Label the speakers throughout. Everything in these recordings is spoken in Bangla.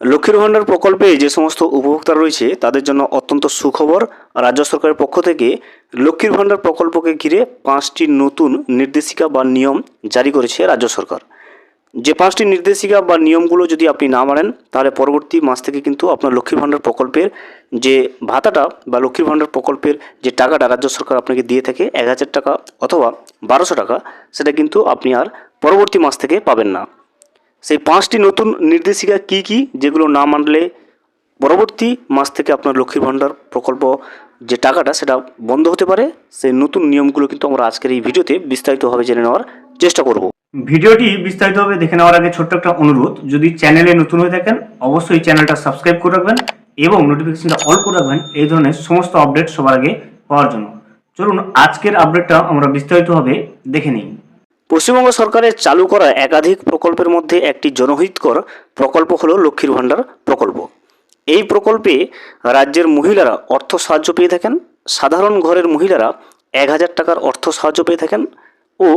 Speaker 1: লক্ষ্মীর ভাণ্ডার প্রকল্পে যে সমস্ত উপভোক্তা রয়েছে, তাদের জন্য অত্যন্ত সুখবর। রাজ্য সরকারের পক্ষ থেকে লক্ষ্মীর ভাণ্ডার প্রকল্পকে ঘিরে পাঁচটি নতুন নির্দেশিকা বা নিয়ম জারি করেছে রাজ্য সরকার। যে পাঁচটি নির্দেশিকা বা নিয়মগুলো যদি আপনি না মানেন, তাহলে পরবর্তী মাস থেকে কিন্তু আপনার লক্ষ্মীর ভাণ্ডার প্রকল্পের যে ভাতাটা বা লক্ষ্মীর ভাণ্ডার প্রকল্পের যে টাকাটা রাজ্য সরকার আপনাকে দিয়ে থাকে এক হাজার টাকা অথবা বারোশো টাকা, সেটা কিন্তু আপনি আর পরবর্তী মাস থেকে পাবেন না। সেই পাঁচটি নতুন নির্দেশিকা কি কি? যেগুলো না মানলে পরবর্তী মাস থেকে আপনার লক্ষ্মীর ভাণ্ডার প্রকল্প যে টাকাটা সেটা বন্ধ হতে পারে, সেই নতুন নিয়মগুলো কিন্তু আমরা আজকের এই ভিডিওতে বিস্তারিতভাবে জেনে নেওয়ার চেষ্টা করব। ভিডিওটি বিস্তারিতভাবে দেখে নেওয়ার আগে ছোট্ট একটা অনুরোধ, যদি চ্যানেলে নতুন হয়ে থাকেন, অবশ্যই চ্যানেলটা সাবস্ক্রাইব করে রাখবেন এবং নোটিফিকেশনটা অল করে রাখবেন, এই ধরনের সমস্ত আপডেট সবার আগে পাওয়ার জন্য। চলুন, আজকের আপডেটটা আমরা বিস্তারিতভাবে দেখে নিই। পশ্চিমবঙ্গ সরকারের চালু করা একাধিক প্রকল্পের মধ্যে একটি জনহিতকর প্রকল্প হলো লক্ষ্মীর ভাণ্ডার প্রকল্প। এই প্রকল্পে রাজ্যের মহিলারা অর্থ সাহায্য পেয়ে থাকেন, সাধারণ ঘরের মহিলারা এক হাজার টাকার অর্থ সাহায্য পেয়ে থাকেন ও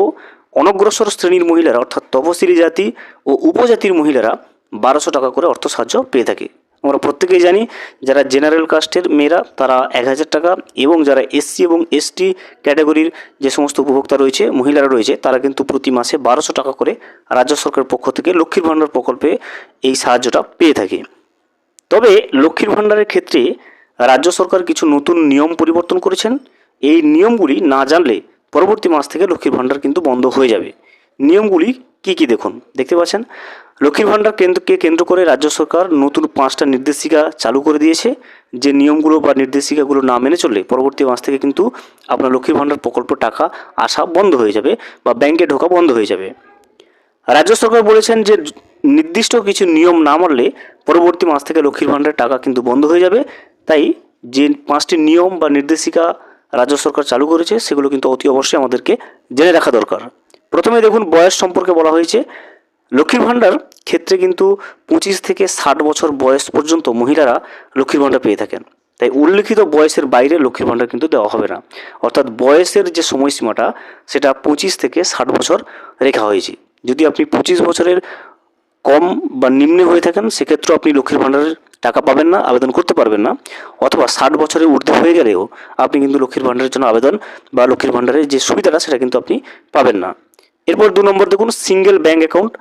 Speaker 1: অনগ্রসর শ্রেণির মহিলারা অর্থাৎ তপশিলি জাতি ও উপজাতির মহিলারা বারোশো টাকা করে অর্থ সাহায্য পেয়ে থাকে। আমরা প্রত্যেকেই জানি যারা জেনারেল কাস্টের মেয়েরা, তারা এক হাজার টাকা এবং যারা এসসি এবং এসটি ক্যাটাগরির যে সমস্ত উপভোক্তা রয়েছে, মহিলারা রয়েছে, তারা কিন্তু প্রতি মাসে বারোশো টাকা করে রাজ্য সরকারের পক্ষ থেকে লক্ষ্মীর ভাণ্ডার প্রকল্পে এই সাহায্যটা পেয়ে থাকে। তবে লক্ষ্মীর ভাণ্ডারের ক্ষেত্রে রাজ্য সরকার কিছু নতুন নিয়ম পরিবর্তন করেছেন। এই নিয়মগুলি না জানলে পরবর্তী মাস থেকে লক্ষ্মীর ভাণ্ডার কিন্তু বন্ধ হয়ে যাবে। নিয়মগুলি কি কি দেখুন? দেখতে পাচ্ছেন? লক্ষ্মীর ভাণ্ডার কেন্দ্রকে কেন্দ্র করে রাজ্য সরকার নতুন পাঁচটা নির্দেশিকা চালু করে দিয়েছে। যে নিয়মগুলো বা নির্দেশিকাগুলো না মেনে চললে পরবর্তী মাস থেকে কিন্তু আপনার লক্ষ্মীর ভাণ্ডার প্রকল্প টাকা আসা বন্ধ হয়ে যাবে বা ব্যাংকে ঢোকা বন্ধ হয়ে যাবে। রাজ্য সরকার বলেছেন যে নির্দিষ্ট কিছু নিয়ম না মানলে পরবর্তী মাস থেকে লক্ষ্মীর ভাণ্ডারের টাকা কিন্তু বন্ধ হয়ে যাবে। তাই যে পাঁচটি নিয়ম বা নির্দেশিকা রাজ্য সরকার চালু করেছে, সেগুলো কিন্তু অতি অবশ্যই আমাদেরকে জেনে রাখা দরকার। প্রথমে দেখুন, বয়স সম্পর্কে বলা হয়েছে। লক্ষ্মীর ভাণ্ডার ক্ষেত্রে কিন্তু পঁচিশ থেকে ষাট বছর বয়স পর্যন্ত মহিলারা লক্ষ্মীর ভাণ্ডার পেয়ে থাকেন। তাই উল্লিখিত বয়সের বাইরে লক্ষ্মীর ভাণ্ডার কিন্তু দেওয়া হবে না। অর্থাৎ বয়সের যে সময়সীমাটা, সেটা পঁচিশ থেকে ষাট বছর রেখা হয়েছে। যদি আপনি পঁচিশ বছরের কম বা নিম্নে হয়ে থাকেন, সেক্ষেত্রেও আপনি লক্ষ্মীর ভাণ্ডারের টাকা পাবেন না, আবেদন করতে পারবেন না। অথবা ষাট বছরের ঊর্ধ্বে হয়ে গেলেও আপনি কিন্তু লক্ষ্মীর ভাণ্ডারের জন্য আবেদন বা লক্ষ্মীর ভাণ্ডারের যে সুবিধাটা, সেটা কিন্তু আপনি পাবেন না। এরপর দু নম্বর দেখুন সিঙ্গেল ব্যাঙ্ক অ্যাকাউন্ট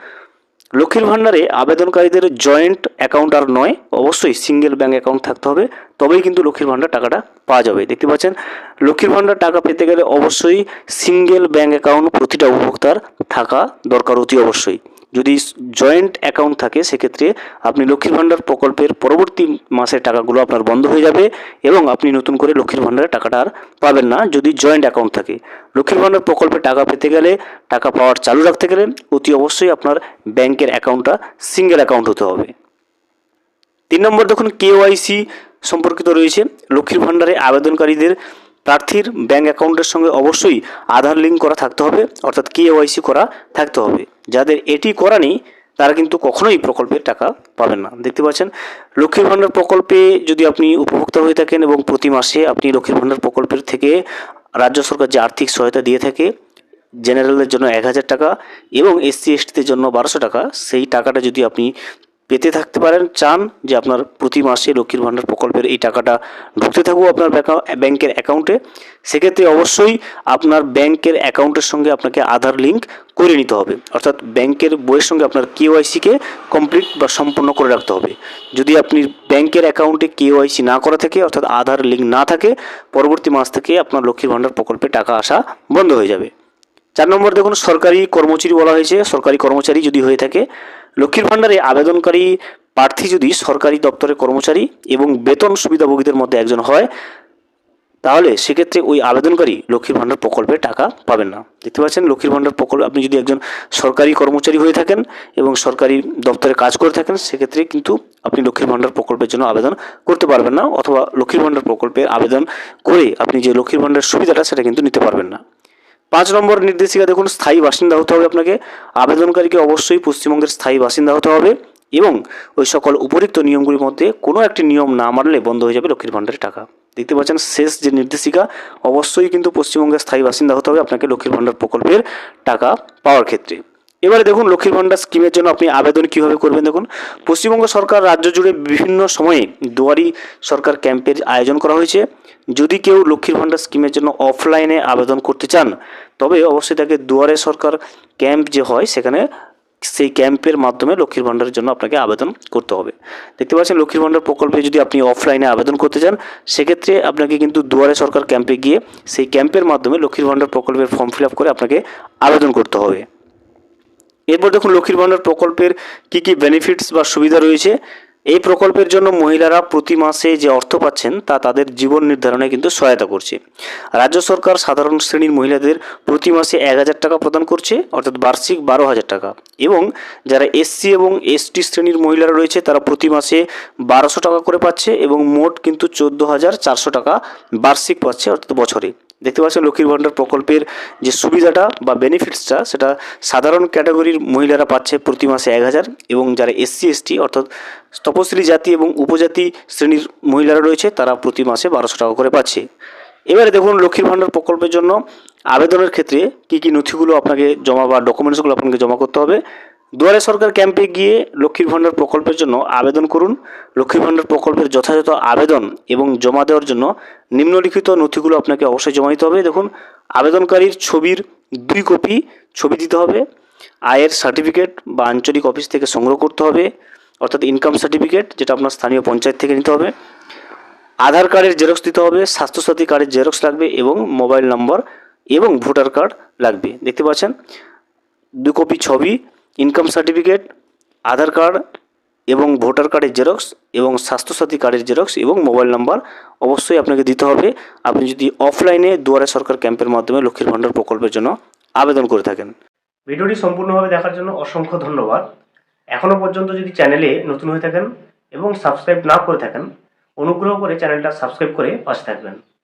Speaker 1: লক্ষ্মীর ভাণ্ডারে আবেদনকারীদের জয়েন্ট অ্যাকাউন্ট আর নয়, অবশ্যই সিঙ্গেল ব্যাঙ্ক অ্যাকাউন্ট থাকতে হবে, তবেই কিন্তু লক্ষ্মীর ভাণ্ডার টাকাটা পাওয়া যাবে। দেখতে পাচ্ছেন, লক্ষ্মীর ভাণ্ডার টাকা পেতে গেলে অবশ্যই সিঙ্গেল ব্যাঙ্ক অ্যাকাউন্ট প্রতিটা উপভোক্তার থাকা দরকার অতি অবশ্যই। যদি জয়েন্ট অ্যাকাউন্ট থাকে, সেক্ষেত্রে আপনি লক্ষ্মীর ভাণ্ডার প্রকল্পের পরবর্তী মাসের টাকাগুলো আপনার বন্ধ হয়ে যাবে এবং আপনি নতুন করে লক্ষ্মীর ভাণ্ডারের টাকাটা আর পাবেন না যদি জয়েন্ট অ্যাকাউন্ট থাকে। লক্ষ্মীর ভাণ্ডার প্রকল্পে টাকা পেতে গেলে টাকা পাওয়ার চালু রাখতে গেলে অতি অবশ্যই আপনার ব্যাংকের অ্যাকাউন্টটা সিঙ্গেল অ্যাকাউন্ট হতে হবে। তিন নম্বর দেখুন কেওয়াইসি সম্পর্কিত রয়েছে। লক্ষ্মীর ভাণ্ডারে আবেদনকারীদের প্রার্থীর ব্যাঙ্ক অ্যাকাউন্টের সঙ্গে অবশ্যই আধার লিঙ্ক করা থাকতে হবে, অর্থাৎ কেওয়াইসি করা থাকতে হবে। যাদের এটি করা নেই, তারা কিন্তু কখনোই প্রকল্পের টাকা পাবেন না। দেখতে পাচ্ছেন, লক্ষ্মীর ভাণ্ডার প্রকল্পে যদি আপনি উপভোক্তা হয়ে থাকেন এবং প্রতি মাসে আপনি লক্ষ্মীর ভাণ্ডার প্রকল্পের থেকে রাজ্য সরকার যে আর্থিক সহায়তা দিয়ে থাকে, জেনারেলের জন্য এক হাজার টাকা এবং এসসি এসটিদের জন্য বারোশো টাকা, সেই টাকাটা যদি আপনি পেতে থাকতে পারেন, চান যে আপনার প্রতি মাসে লক্ষ্মীর ভাণ্ডার প্রকল্পের এই টাকাটা ঢুকতে থাকুক আপনার ব্যাংকের অ্যাকাউন্টে। সেক্ষেত্রে অবশ্যই আপনার ব্যাংকের অ্যাকাউন্টের সঙ্গে আপনাকে আধার লিঙ্ক করে নিতে হবে। অর্থাৎ ব্যাংকের বইয়ের সঙ্গে আপনার কেওয়াইসিকে কমপ্লিট বা সম্পূর্ণ করে রাখতে হবে। যদি আপনি ব্যাংকের অ্যাকাউন্টে কেওয়াইসি না করা থাকে, অর্থাৎ আধার লিঙ্ক না থাকে, পরবর্তী মাস থেকে আপনার লক্ষ্মীর ভাণ্ডার প্রকল্পে টাকা আসা বন্ধ হয়ে যাবে। চার নম্বর দেখুন, সরকারি কর্মচারী বলা হয়েছে। সরকারি কর্মচারী যদি হয়ে থাকে লক্ষ্মীর ভাণ্ডারে আবেদনকারী প্রার্থী যদি সরকারি দপ্তরের কর্মচারী এবং বেতন সুবিধাভোগীদের মধ্যে একজন হয়, তাহলে সেক্ষেত্রে ওই আবেদনকারী লক্ষ্মীর ভাণ্ডার প্রকল্পে টাকা পাবেন না। দেখতে পাচ্ছেন, লক্ষ্মীর ভাণ্ডার প্রকল্প আপনি যদি একজন সরকারি কর্মচারী হয়ে থাকেন এবং সরকারি দপ্তরে কাজ করে থাকেন, সেক্ষেত্রে কিন্তু আপনি লক্ষ্মীর ভাণ্ডার প্রকল্পের জন্য আবেদন করতে পারবেন না, অথবা লক্ষ্মীর ভাণ্ডার প্রকল্পে আবেদন করে আপনি যে লক্ষ্মীর ভাণ্ডার সুবিধাটা, সেটা কিন্তু নিতে পারবেন না। পাঁচ নম্বর নির্দেশিকা দেখুন, স্থায়ী বাসিন্দা হতে হবে আপনাকে। আবেদনকারীকে অবশ্যই পশ্চিমবঙ্গের স্থায়ী বাসিন্দা হতে হবে এবং ওই সকল উপরিক্ত নিয়মগুলির মধ্যে কোনো একটি নিয়ম না মানলে বন্ধ হয়ে যাবে লক্ষ্মীর ভাণ্ডারের টাকা। দেখতে পাচ্ছেন, শেষ যে নির্দেশিকা, অবশ্যই কিন্তু পশ্চিমবঙ্গের স্থায়ী বাসিন্দা হতে হবে আপনাকে লক্ষ্মীর ভাণ্ডার প্রকল্পের টাকা পাওয়ার ক্ষেত্রে। এবারে দেখুন লক্ষ্মীর ভাণ্ডার স্কিমের জন্য আপনি আবেদন কীভাবে করবেন দেখুন। পশ্চিমবঙ্গ সরকার রাজ্য জুড়ে বিভিন্ন সময়ে দুয়ারি সরকার ক্যাম্পের আয়োজন করা হয়েছে। যদি কেউ লক্ষ্মীর ভাণ্ডার স্কিমের জন্য অফলাইনে আবেদন করতে চান, তবে অবশ্যই তাকে দুয়ারে সরকার ক্যাম্প যে হয় সেখানে সেই ক্যাম্পের মাধ্যমে লক্ষ্মীর ভাণ্ডারের জন্য আপনাকে আবেদন করতে হবে। দেখতে পাচ্ছেন লক্ষ্মীর ভাণ্ডার প্রকল্পে যদি আপনি অফলাইনে আবেদন করতে চান, সেক্ষেত্রে আপনাকে কিন্তু দুয়ারে সরকার ক্যাম্পে গিয়ে সেই ক্যাম্পের মাধ্যমে লক্ষ্মীর ভাণ্ডার প্রকল্পের ফর্ম ফিল আপ করে আপনাকে আবেদন করতে হবে। এরপর দেখুন লক্ষ্মীর ভাণ্ডার প্রকল্পের কী কী বেনিফিটস বা সুবিধা রয়েছে। এই প্রকল্পের জন্য মহিলারা প্রতি মাসে যে অর্থ পাচ্ছেন, তা তাদের জীবন নির্ধারণে কিন্তু সহায়তা করছে। রাজ্য সরকার সাধারণ শ্রেণির মহিলাদের প্রতি মাসে এক হাজার টাকা প্রদান করছে, অর্থাৎ বার্ষিক বারো হাজার টাকা। এবং যারা এসসি এবং এসটি শ্রেণির মহিলারা রয়েছে, তারা প্রতি মাসে বারোশো টাকা করে পাচ্ছে এবং মোট কিন্তু চোদ্দ হাজার চারশো টাকা বার্ষিক পাচ্ছে, অর্থাৎ বছরে। দেখতে পাচ্ছেন লক্ষ্মীর ভাণ্ডার প্রকল্পের যে সুবিধাটা বা বেনিফিটসটা সেটা সাধারণ ক্যাটাগরির মহিলারা পাচ্ছে প্রতি মাসে এক হাজার এবং যারা এসসি, এসটি অর্থাৎ তপশিলি জাতি এবং উপজাতি শ্রেণির মহিলারা রয়েছে, তারা প্রতি মাসে বারোশো টাকা করে পাচ্ছে। এবারে দেখুন লক্ষ্মীর ভাণ্ডার প্রকল্পের জন্য আবেদনের ক্ষেত্রে কী কী নথিগুলো আপনাকে জমা বা ডকুমেন্টসগুলো আপনাকে জমা করতে হবে। দুয়ারে সরকার ক্যাম্পে গিয়ে লক্ষ্মীর ভাণ্ডার প্রকল্পের জন্য আবেদন করুন। লক্ষ্মীর ভাণ্ডার প্রকল্পের যথাযথ আবেদন এবং জমা দেওয়ার জন্য নিম্নলিখিত নথিগুলো আপনাকে অবশ্যই জমা দিতে হবে। দেখুন, আবেদনকারীর ছবির দুই কপি ছবি দিতে হবে, আয়ের সার্টিফিকেট বা আঞ্চলিক অফিস থেকে সংগ্রহ করতে হবে, অর্থাৎ ইনকাম সার্টিফিকেট যেটা আপনার স্থানীয় পঞ্চায়েত থেকে নিতে হবে, আধার কার্ডের জেরক্স দিতে হবে, স্বাস্থ্যসাথী কার্ডের জেরক্স লাগবে এবং মোবাইল নম্বর এবং ভোটার কার্ড লাগবে। দেখতে পাচ্ছেন দু কপি ছবি ইনকাম সার্টিফিকেট, আধার কার্ড এবং ভোটার কার্ডের জেরক্স এবং স্বাস্থ্যসাথী কার্ডের জেরক্স এবং মোবাইল নাম্বার অবশ্যই আপনাকে দিতে হবে। আপনি যদি অফলাইনে দুয়ারে সরকার ক্যাম্পের মাধ্যমে লক্ষ্মীর ভাণ্ডার প্রকল্পের জন্য আবেদন করে থাকেন। ভিডিওটি সম্পূর্ণভাবে দেখার জন্য অসংখ্য ধন্যবাদ। এখনও পর্যন্ত যদি চ্যানেলে নতুন হয়ে থাকেন এবং সাবস্ক্রাইব না করে থাকেন, অনুগ্রহ করে চ্যানেলটা সাবস্ক্রাইব করে পাশে থাকবেন।